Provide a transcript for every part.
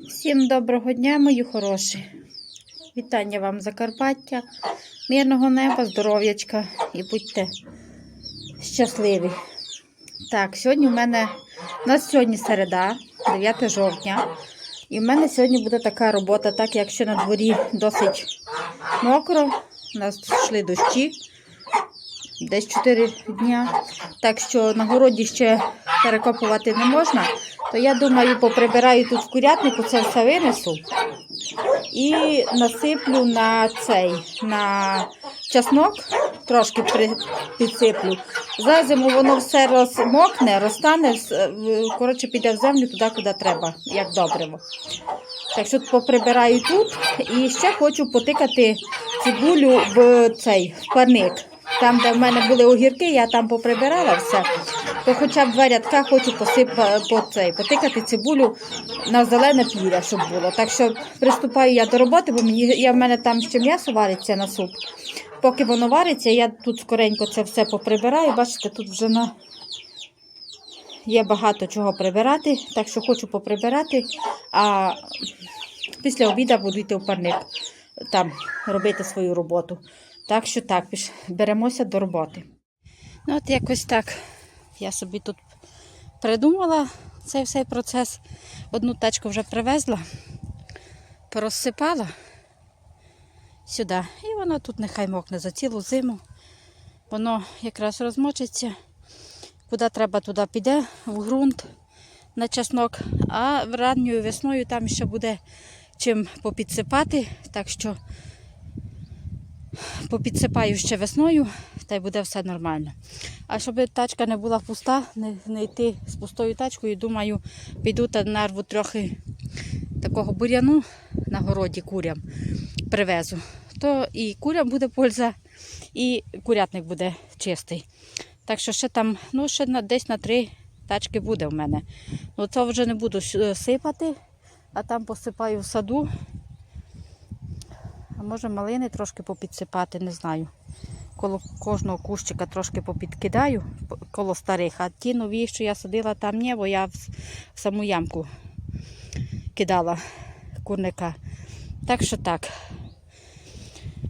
Всім доброго дня, мої хороші. Вітання вам Закарпаття, мирного неба, здоров'ячка і будьте щасливі. Так, сьогодні в мене у нас сьогодні середа, 9 жовтня. І в мене сьогодні буде така робота, так як ще на дворі досить мокро. У нас йшли дощі десь 4 дня. Так що на городі ще перекопувати не можна. То я думаю, поприбираю тут в курятнику, це все винесу. І насиплю на цей, на чеснок, трошки підсиплю. За зиму воно все розмокне, розтане, коротше, піде в землю туди, куди треба, як добриво. Так що поприбираю тут. І ще хочу потикати цибулю в цей в парник. Там, де в мене були огірки, я там поприбирала все. То хоча б два рядка хочу посипа, по цей, потикати цибулю на зелене піря, щоб було. Так що приступаю я до роботи, бо мені я в мене там ще м'ясо вариться на суп. Поки воно вариться, я тут скоренько це все поприбираю. Бачите, тут вже на є багато чого прибирати, так що хочу поприбирати. А після обіду буду йти в парник там робити свою роботу. Так що так, беремося до роботи. Ну, от якось так. Я собі тут придумала цей всей процес. Одну тачку вже привезла, порозсипала сюди. І воно тут нехай мокне за цілу зиму. Воно якраз розмочиться. Куди треба, туди піде, в ґрунт на чеснок. А ранньою весною там ще буде чим попідсипати. Так що попідсипаю ще весною, та й буде все нормально. А щоб тачка не була пуста, не, не йти з пустою тачкою, думаю, піду та нарву трохи такого бур'яну на городі курям привезу. То і курям буде польза, і курятник буде чистий. Так що ще там, ну, ще на, десь на три тачки буде в мене. Ну, це вже не буду сипати, а там посипаю в саду. А може малини трошки попідсипати, не знаю. Коло кожного кущика трошки попідкидаю коло старих, а ті нові, що я садила там ні, бо я в, саму ямку кидала курника. Так що так.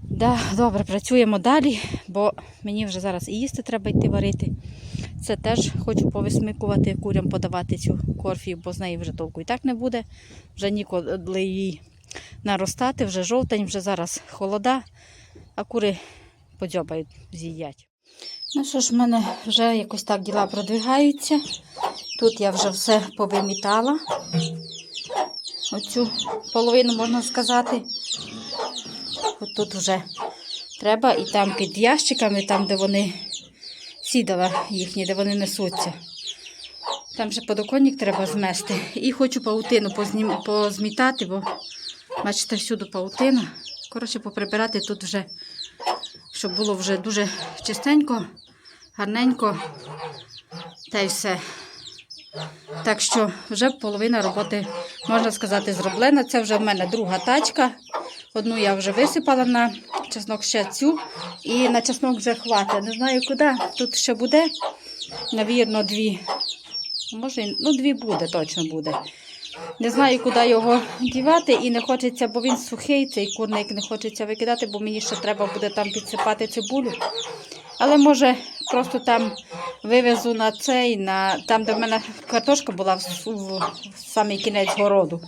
Да, добре, працюємо далі, бо мені вже зараз і їсти треба йти варити. Це теж хочу повисмикувати курям, подавати цю корфію, бо з неї вже толку і так не буде. Вже ніколи її наростати, вже жовтень, вже зараз холода, а кури подзьобають, з'їдять. Ну що ж, в мене вже якось так діла продвигаються. Тут я вже все повимітала. Оцю половину можна сказати. От тут вже треба і там під ящиками, там, де вони сідала їхні, де вони несуться. Там же подоконник треба змести. І хочу паутину позмітати, бо бачите, всюди паутина. Коротше, поприбирати тут вже, щоб було вже дуже чистенько, гарненько. Та й все. Так що вже половина роботи, можна сказати, зроблена. Це вже в мене друга тачка. Одну я вже висипала на чеснок ще цю. І на чеснок вже хватить. Не знаю куди. Тут ще буде, навірно, дві. Може, ну, дві буде, точно буде. Не знаю, куди його дівати, і не хочеться, бо він сухий, цей курник не хочеться викидати, бо мені ще треба буде там підсипати цибулю. Але може просто там вивезу на цей, на там, де в мене картошка була в, в, в самий кінець городу.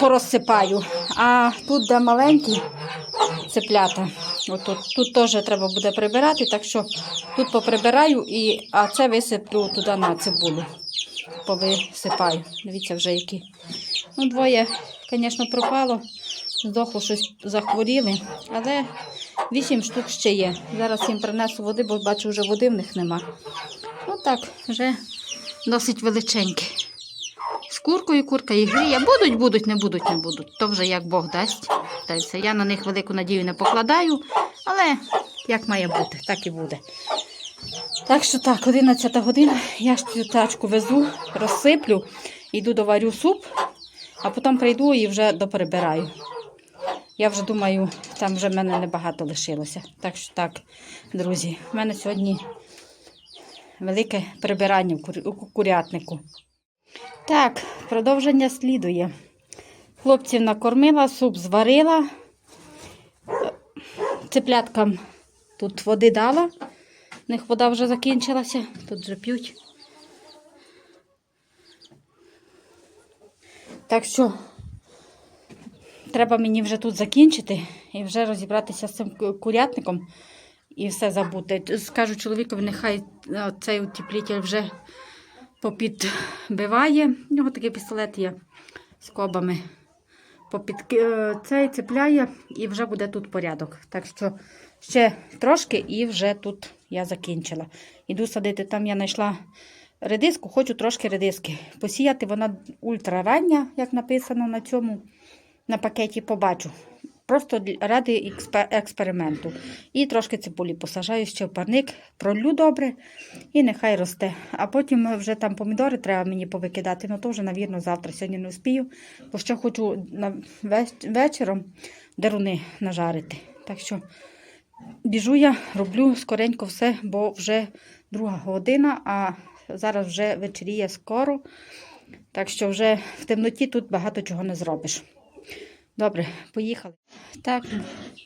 Порозсипаю. А тут, де маленькі цеплята, отут, тут теж треба буде прибирати, так що тут поприбираю, і, а це висиплю туди на цибулю. Повисипаю. Дивіться вже які. Ну, двоє, звісно, пропало. Здохло щось захворіли, але вісім штук ще є. Зараз їм принесу води, бо бачу, вже води в них нема. Ну так, вже досить величенькі. З куркою курка їх гріє. Будуть, будуть, не будуть, не будуть. То вже як Бог дасть. Я на них велику надію не покладаю, але як має бути, так і буде. Так що так, 11 година, я ж цю тачку везу, розсиплю, йду доварю суп, а потім прийду і вже доперебираю. Я вже думаю, там вже в мене небагато лишилося. Так що так, друзі, в мене сьогодні велике прибирання у курятнику. Так, продовження слідує. Хлопців накормила, суп зварила. Е, Цепляткам тут води дала. У них вода вже закінчилася, тут вже п'ють. Так що треба мені вже тут закінчити і вже розібратися з цим курятником і все забути. Скажу чоловікові, нехай е, цей утеплітель вже попідбиває. У нього такий пістолет є з кобами. Попід е, цей цепляє і вже буде тут порядок. Так що ще трошки і вже тут я закінчила. Іду садити. Там я знайшла редиску, хочу трошки редиски. Посіяти вона ультрарання, як написано на цьому на пакеті, побачу. Просто ради експерименту. І трошки цибулі посажаю ще в парник, пролю добре і нехай росте. А потім вже там помідори треба мені повикидати, ну то вже, навірно, завтра. Сьогодні не успію, бо ще хочу вечором деруни нажарити. Так що біжу я, роблю скоренько все, бо вже друга година, а зараз вже вечеріє скоро. Так що вже в темноті тут багато чого не зробиш. Добре, поїхали. Так,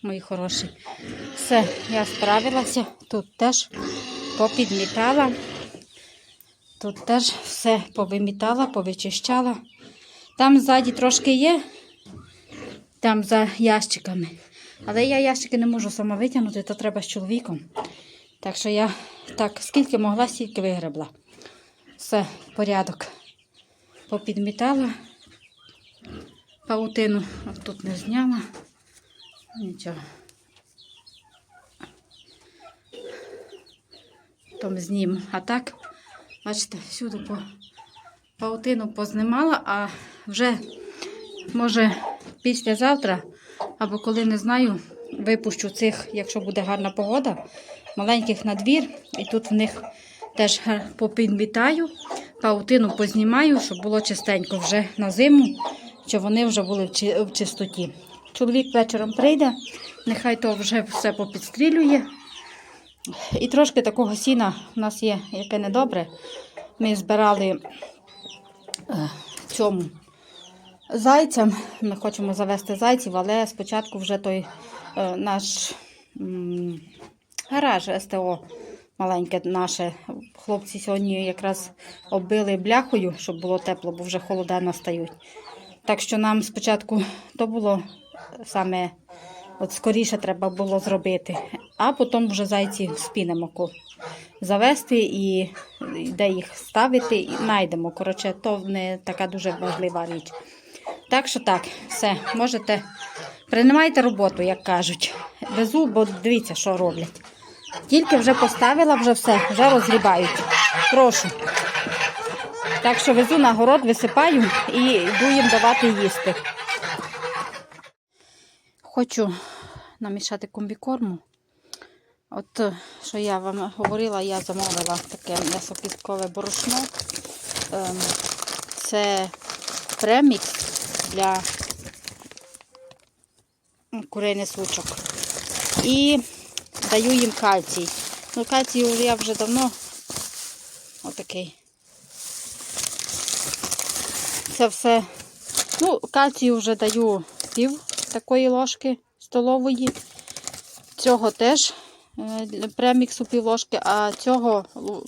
мої хороші. Все, я справилася. Тут теж попідмітала. Тут теж все повимітала, повичищала. Там ззаді трошки є, там за ящиками. Але я ящики не можу сама витягнути, то треба з чоловіком. Так що я так, скільки могла, стільки вигребла. Все, порядок. Попідмітала паутину. Тут не зняла. Нічого. Потім зніму. А так, бачите, всюди по паутину познімала, а вже, може, післязавтра, або коли не знаю, випущу цих, якщо буде гарна погода, маленьких на двір, і тут в них теж попідмітаю, паутину познімаю, щоб було чистенько вже на зиму, щоб вони вже були в чистоті. Чоловік вечором прийде, нехай то вже все попідстрілює. І трошки такого сіна у нас є, яке недобре. Ми збирали е, цьому зайцям. Ми хочемо завести зайців, але спочатку вже той е, наш гараж СТО маленьке наше. Хлопці сьогодні якраз оббили бляхою, щоб було тепло, бо вже холода настають. Так що нам спочатку то було саме от скоріше треба було зробити, а потім вже зайці спінемо завести і де їх ставити, і знайдемо. Коротше, то не така дуже важлива річ. Так що так, все, можете приймайте роботу, як кажуть. Везу, бо дивіться, що роблять. Тільки вже поставила, вже все, вже розгрібають. Прошу. Так що везу на город, висипаю і йду їм давати їсти. Хочу намішати комбікорму. От е, що я вам говорила, я замовила таке м'ясокісткове борошно. Ем, Це премікс для курейних сучок. І даю їм кальцій. Ну, кальцій я вже давно отакий. Це все. Ну, кальцію вже даю пів такої ложки столової. Цього теж е, преміксу пів ложки, а цього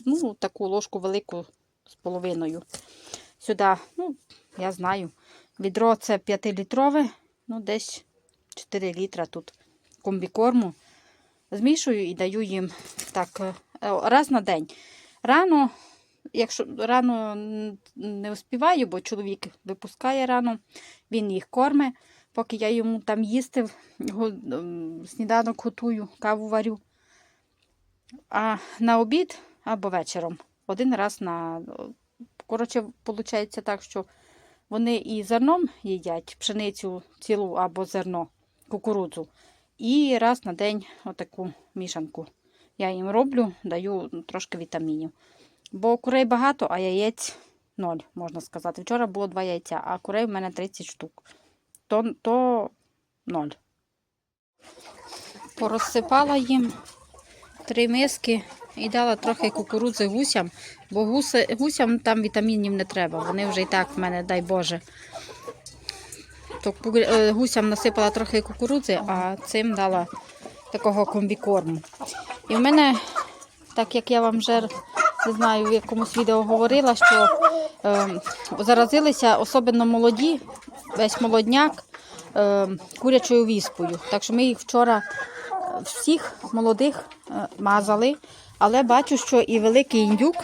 ну, таку ложку велику з половиною. Сюди, ну, я знаю, відро це 5-літрове, ну, десь 4 літра тут комбікорму. Змішую і даю їм так е, раз на день. Рано, якщо рано не успіваю, бо чоловік випускає рано, він їх корме, поки я йому там їсти, сніданок готую, каву варю. А на обід або вечором один раз на. Коротше, виходить так, що вони і зерном їдять пшеницю цілу або зерно, кукурудзу. І раз на день отаку мішанку. Я їм роблю, даю трошки вітамінів. Бо курей багато, а яєць ноль, можна сказати. Вчора було два яйця, а курей в мене 30 штук. То, то ноль. Порозсипала їм три миски і дала трохи кукурудзи гусям, бо гуси, гусям там вітамінів не треба. Вони вже і так в мене, дай Боже. То е, гусям насипала трохи кукурудзи, а цим дала такого комбікорму. І в мене, так як я вам вже не знаю, в якомусь відео говорила, що е, заразилися особливо молоді, весь молодняк е, курячою віспою. Так що ми їх вчора всіх молодих е, мазали. Але бачу, що і великий індюк.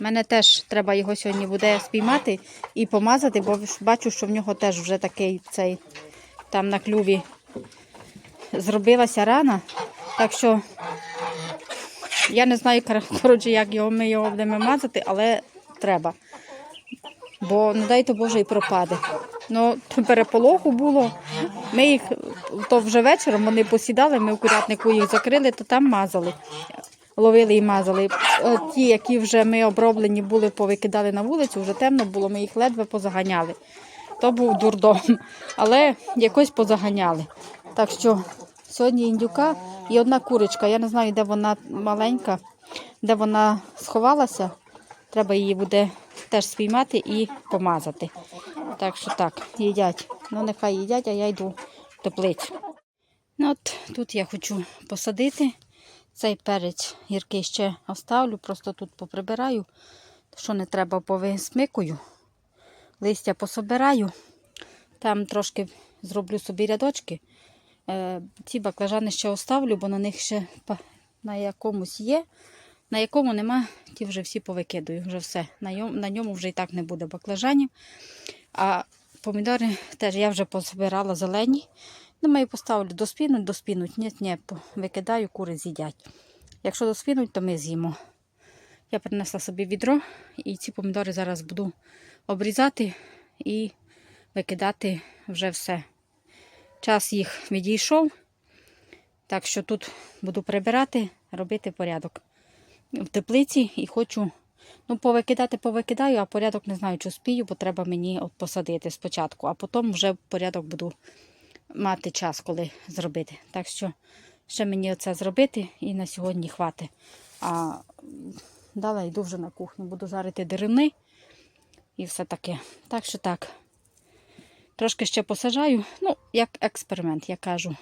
Мене теж треба його сьогодні буде спіймати і помазати, бо бачу, що в нього теж вже такий цей там на клюві зробилася рана. Так що я не знаю, коротше, як його ми його будемо мазати, але треба. Бо не дайте Боже і пропаде. Ну, переполоху було. Ми їх то вже вечором вони посідали, ми в курятнику їх закрили, то там мазали. Ловили і мазали. Е, Ті, які вже ми оброблені були, повикидали на вулицю, вже темно було, ми їх ледве позаганяли. То був дурдом, але якось позаганяли. Так що сьогодні індюка і одна курочка. Я не знаю, де вона маленька, де вона сховалася. Треба її буде теж спіймати і помазати. Так що так, їдять. Ну, нехай їдять, а я йду в теплицю. Ну, от тут я хочу посадити. Цей перець гіркий ще оставлю, просто тут поприбираю, що не треба повисмикую. Листя пособираю. Там трошки зроблю собі рядочки. Е, ці баклажани ще оставлю, бо на них ще на якомусь є. На якому нема, ті вже всі повикидаю. Вже все. На ньому вже і так не буде баклажанів. А помідори теж я вже позбирала зелені. Думаю, поставлю доспінуть, доспінуть. Ні, ні, викидаю, кури з'їдять. Якщо доспінуть, то ми з'їмо. Я принесла собі відро і ці помідори зараз буду обрізати і викидати вже все. Час їх відійшов, так що тут буду прибирати, робити порядок в теплиці і хочу ну, повикидати, повикидаю, а порядок не знаю, чи спію, бо треба мені от посадити спочатку, а потім вже порядок буду мати час, коли зробити. Так що ще мені оце зробити і на сьогодні хватить. А далі йду вже на кухню, буду жарити деревни і все таке. Так що так. Трошки ще посажаю, ну, як експеримент, я кажу.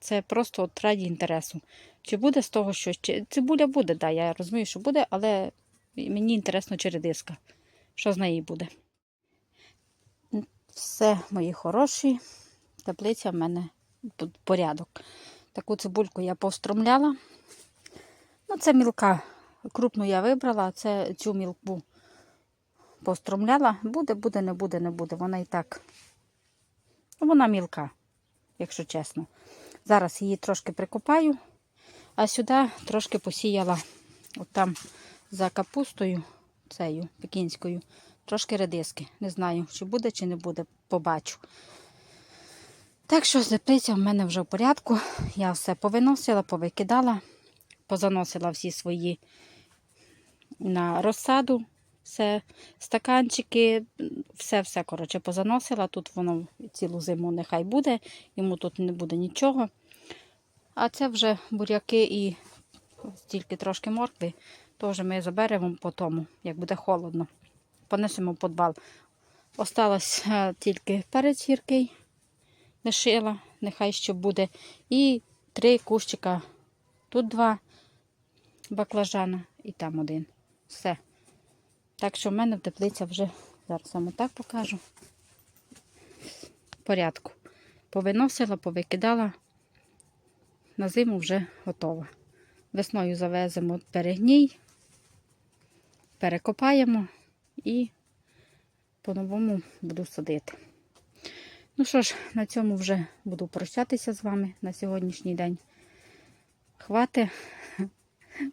Це просто от раді інтересу. Чи буде з того щось? Чи... Цибуля буде, да, я розумію, що буде, але мені інтересно, чи редиска. Що з неї буде? Все, мої хороші. Теплиця в мене порядок. Таку цибульку я повстромляла. Ну, це мілка. Крупну я вибрала, це цю мілку повстромляла. Буде, буде, не буде, не буде. Вона і так. Ну, Вона мілка, якщо чесно. Зараз її трошки прикопаю, а сюди трошки посіяла от там за капустою, цією пекінською, трошки редиски. Не знаю, чи буде, чи не буде, побачу. Так що теплиця в мене вже в порядку. Я все повиносила, повикидала, позаносила всі свої на розсаду, все, стаканчики, все-все, коротше, позаносила. Тут воно цілу зиму нехай буде, йому тут не буде нічого. А це вже буряки і стільки трошки моркви, теж ми заберемо по тому, як буде холодно. Понесемо в подвал. Осталось е, тільки перець гіркий, лишила, нехай ще буде. І три кущика. Тут два баклажана і там один. Все. Так що в мене в теплиця вже, зараз вам так покажу. В порядку. Повиносила, повикидала. На зиму вже готова. Весною завеземо перегній, перекопаємо і по-новому буду садити. Ну що ж, на цьому вже буду прощатися з вами на сьогоднішній день. Хвати.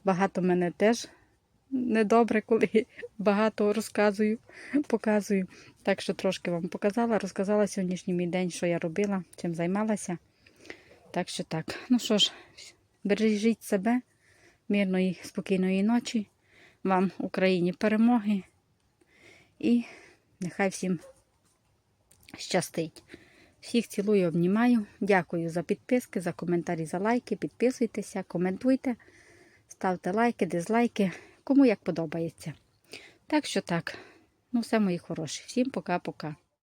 Багато мене теж недобре, коли багато розказую, показую. Так що трошки вам показала, розказала сьогоднішній мій день, що я робила, чим займалася. Так що так. Ну що ж, бережіть себе, мирної, спокійної ночі. Вам, Україні, перемоги. І нехай всім щастить. Всіх цілую, обнімаю. Дякую за підписки, за коментарі, за лайки. Підписуйтеся, коментуйте. ставте лайки, дизлайки, кому як подобається. Так що так. Ну, все, мої хороші. Всім пока-пока.